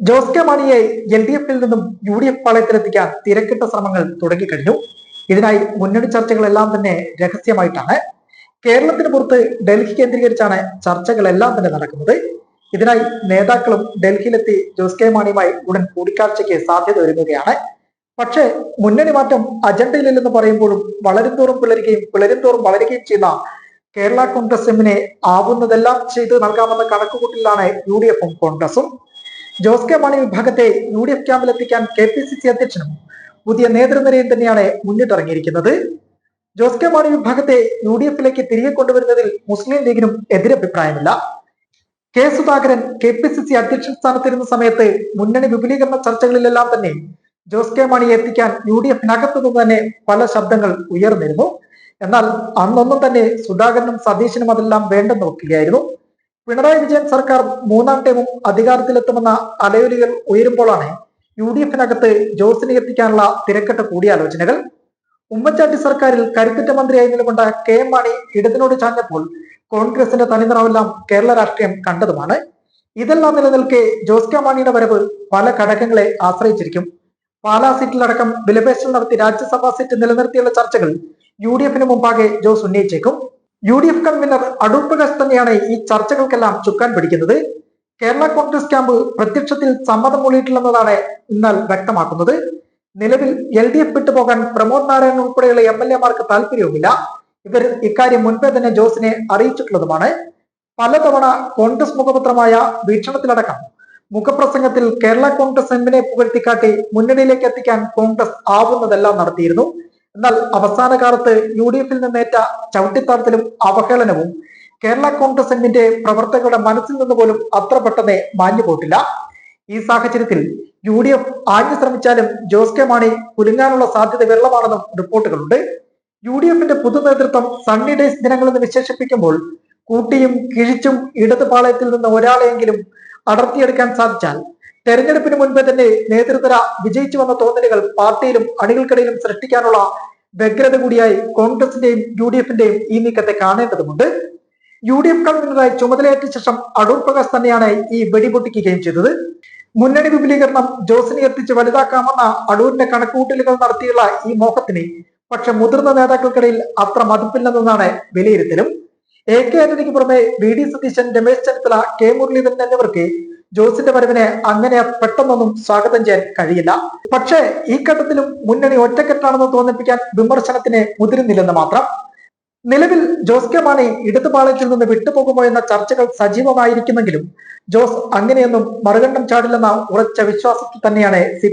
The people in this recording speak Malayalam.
ജോസ് കെ മാണിയെ എൽ ഡി എഫിൽ നിന്നും യു ഡി എഫ് പാളയത്തിലെത്തിക്കാൻ തിരക്കിട്ട ശ്രമങ്ങൾ തുടങ്ങിക്കഴിഞ്ഞു. ഇതിനായി മുന്നണി ചർച്ചകളെല്ലാം തന്നെ രഹസ്യമായിട്ടാണ്. കേരളത്തിന് പുറത്ത് ഡൽഹി കേന്ദ്രീകരിച്ചാണ് ചർച്ചകളെല്ലാം തന്നെ നടക്കുന്നത്. ഇതിനായി നേതാക്കളും ഡൽഹിയിലെത്തി ജോസ് കെ മാണിയുമായി ഉടൻ കൂടിക്കാഴ്ചയ്ക്ക് സാധ്യത ഒരുങ്ങുകയാണ്. പക്ഷേ മുന്നണി മാറ്റം അജണ്ടയിലില്ലെന്ന് പറയുമ്പോഴും വളരും തോറും പിളരുകയും പിളരും തോറും വളരുകയും ചെയ്യുന്ന കേരള കോൺഗ്രസ് എമ്മിനെ ആവുന്നതെല്ലാം ചെയ്ത് നൽകാമെന്ന കണക്കുകൂട്ടിലാണ് യു ഡി എഫും കോൺഗ്രസും. ജോസ് കെ മാണി വിഭാഗത്തെ യു ഡി എഫ് ക്യാമ്പിലെത്തിക്കാൻ കെ പി സി സി അധ്യക്ഷനും പുതിയ നേതൃനിരയും തന്നെയാണ് മുന്നിട്ടിറങ്ങിയിരിക്കുന്നത്. ജോസ് കെ മാണി വിഭാഗത്തെ യു ഡി എഫിലേക്ക് തിരികെ കൊണ്ടുവരുന്നതിൽ മുസ്ലിം ലീഗിനും എതിരഭിപ്രായമില്ല. K Sudhakaran K P C C അധ്യക്ഷ സ്ഥാനത്തിരുന്ന സമയത്ത് മുന്നണി വിപുലീകരണ ചർച്ചകളിലെല്ലാം തന്നെ ജോസ് കെ മാണിയെ എത്തിക്കാൻ യു ഡി എഫിനകത്തു നിന്ന് തന്നെ പല ശബ്ദങ്ങൾ ഉയർന്നിരുന്നു. എന്നാൽ അന്നൊന്നും തന്നെ സുധാകരനും സതീശനും അതെല്ലാം വേണ്ടെന്ന് വെക്കുകയായിരുന്നു. പിണറായി വിജയൻ സർക്കാർ മൂന്നാം ടൈമും അധികാരത്തിലെത്തുമെന്ന അലയൊലികൾ ഉയരുമ്പോഴാണ് യു ഡി എഫിനകത്ത് ജോസിനെ എത്തിക്കാനുള്ള തിരക്കട്ട കൂടിയാലോചനകൾ. ഉമ്മൻചാണ്ടി സർക്കാരിൽ കരുത്തുറ്റ മന്ത്രിയായി നിലകൊണ്ട കെ എം മാണി ഇടതിനോട് ചാഞ്ഞപ്പോൾ കോൺഗ്രസിന്റെ തനിനിറമെല്ലാം കേരള രാഷ്ട്രീയം കണ്ടതുമാണ്. ഇതെല്ലാം നിലനിൽക്കെ ജോസ് കെ മാണിയുടെ വരവ് പല ഘടകങ്ങളെ ആശ്രയിച്ചിരിക്കും. പാലാ സീറ്റിലടക്കം വിലപേശൽ നടത്തി രാജ്യസഭാ സീറ്റ് നിലനിർത്തിയുള്ള ചർച്ചകൾ യു ഡി എഫിന് മുമ്പാകെ Jose ഉന്നയിച്ചേക്കും. U D F convener Adoor Prakash തന്നെയാണ് ഈ ചർച്ചകൾക്കെല്ലാം ചുക്കാൻ പിടിക്കുന്നത്. കേരള കോൺഗ്രസ് ക്യാമ്പ് പ്രത്യക്ഷത്തിൽ സമ്മതം മൂളിയിട്ടില്ലെന്നതാണ് എന്നാൽ വ്യക്തമാക്കുന്നത്. നിലവിൽ എൽ ഡി എഫ് വിട്ടുപോകാൻ പ്രമോദ് നാരായണൻ ഉൾപ്പെടെയുള്ള എം എൽ എമാർക്ക് താല്പര്യവുമില്ല ഇവർ ഇക്കാര്യം മുൻപേ തന്നെ ജോസിനെ അറിയിച്ചിട്ടുള്ളതുമാണ്. പലതവണ കോൺഗ്രസ് മുഖപത്രമായ വീക്ഷണത്തിലടക്കം മുഖപ്രസംഗത്തിൽ കേരള കോൺഗ്രസ് എമ്മിനെ പുകഴ്ത്തിക്കാട്ടി മുന്നണിയിലേക്ക് എത്തിക്കാൻ കോൺഗ്രസ് ആവുന്നതെല്ലാം നടത്തിയിരുന്നു. എന്നാൽ അവസാന കാലത്ത് യു ഡി എഫിൽ നിന്നേറ്റ ചവിട്ടിത്താഴ്ത്തലും അവഹേളനവും കേരള കോൺഗ്രസ് എമ്മിന്റെ പ്രവർത്തകരുടെ മനസ്സിൽ നിന്ന് പോലും അത്ര പെട്ടെന്ന് മാഞ്ഞു പോയിട്ടില്ല. ഈ സാഹചര്യത്തിൽ യു ഡി എഫ് ആഞ്ഞു ശ്രമിച്ചാലും ജോസ് കെ മാണി കുലുങ്ങാനുള്ള സാധ്യത വിരളമാണെന്നും റിപ്പോർട്ടുകളുണ്ട്. യു ഡി എഫിന്റെ പുതു നേതൃത്വം സണ്ണി ഡേയ്സ് ദിനങ്ങളെന്ന് വിശേഷിപ്പിക്കുമ്പോൾ കൂട്ടിയും കിഴിച്ചും ഇടതുപാളയത്തിൽ നിന്ന് ഒരാളെയെങ്കിലും അടർത്തിയെടുക്കാൻ സാധിച്ചാൽ തെരഞ്ഞെടുപ്പിന് മുൻപേ തന്നെ നേതൃത്വ വിജയിച്ചു വന്ന തോന്നലുകൾ പാർട്ടിയിലും അണികൾക്കിടയിലും സൃഷ്ടിക്കാനുള്ള വ്യഗ്രത കൂടിയായി കോൺഗ്രസിന്റെയും യു ഡി എഫിന്റെയും ഈ നീക്കത്തെ കാണേണ്ടതുണ്ട് യു ഡി എഫ് കൺവീനറായി ചുമതലയേറ്റ ശേഷം അടൂർ പ്രകാശ് തന്നെയാണ് ഈ വെടിപൊട്ടിക്കുകയും ചെയ്തത്. മുന്നണി വിപുലീകരണം ജോസിനെ എത്തിച്ച് വലുതാക്കാമെന്ന അടൂരിന്റെ കണക്കുകൂട്ടലുകൾ നടത്തിയുള്ള ഈ മോഹത്തിന് പക്ഷെ മുതിർന്ന നേതാക്കൾക്കിടയിൽ അത്ര മതിപ്പില്ലെന്നാണ് വിലയിരുത്തലും. എ കെ ആന്റണിക്ക് പുറമെ V D Satheesan Ramesh Chennithala K Muraleedharan എന്നിവർക്ക് ജോസിന്റെ വരവിനെ അങ്ങനെ പെട്ടെന്നൊന്നും സ്വാഗതം ചെയ്യാൻ കഴിയില്ല. പക്ഷേ ഈ ഘട്ടത്തിലും മുന്നണി ഒറ്റക്കെട്ടാണെന്ന് തോന്നിപ്പിക്കാൻ വിമർശനത്തിന് മുതിരുന്നില്ലെന്ന് മാത്രം. നിലവിൽ ജോസ് കെ മാണി ഇടതുപാളയത്തിൽ നിന്ന് വിട്ടുപോകുമോ എന്ന ചർച്ചകൾ സജീവമായിരിക്കുമെങ്കിലും ജോസ് അങ്ങനെയൊന്നും മറുകണ്ഠം ചാടില്ലെന്ന ഉറച്ച വിശ്വാസത്തിൽ തന്നെയാണ് സി